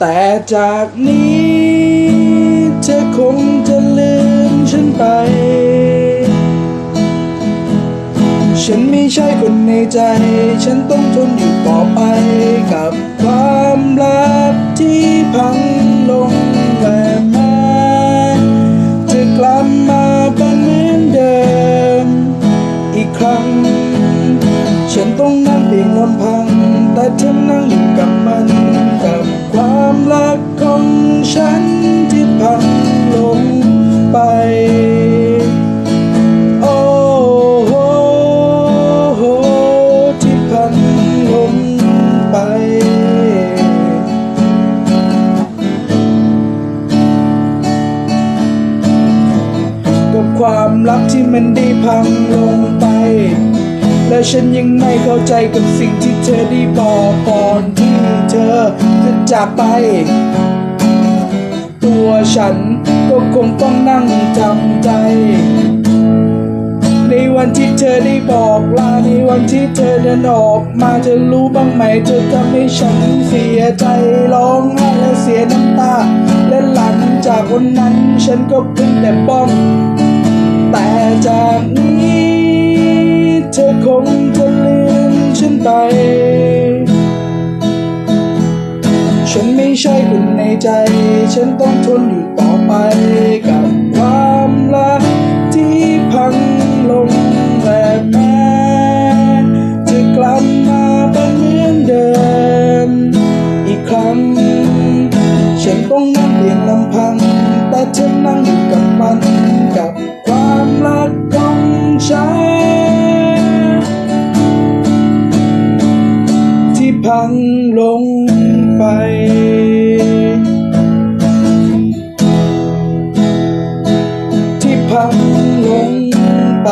แต่จากนี้เธอคงจะลืมฉันไป ฉันไม่ใช่คนในใจ ฉันต้องทนอยู่ต่อไปกับความรักที่พังลงและแม้จะกลับมาเป็นเหมือนเดิม อีกครั้ง ฉันต้องนั่งเพียงลำพังแต่เธอ กับความรักที่มันได้พังลงไป และฉันยังไม่เข้าใจกับสิ่งที่เธอได้บอกก่อนที่เธอจะจากไป ตัวฉันก็คงต้องนั่งทำใจ ในวันที่เธอได้บอกลาในวันที่เธอเดินออกมาเธอรู้บ้างไหมเธอทำให้ฉันเสียใจร้องไห้และเสียน้ำตาและหลังจากวันนั้นฉันก็เพิ่งแต่บ้อง แต่จากนี้ เธอคงจะลืมฉันไป ฉันไม่ใช่คนในใจ ฉันต้องทนอยู่ต่อไปกับความรักที่พังลงและแม้จะกลับมาเป็นเหมือนเดิม อีกครั้ง ฉันต้องนั่งเพียงลำพัง แต่ฉันนั่งอยู่กับมัน กับความรักของฉันที่พังลงไป ที่พังลงไป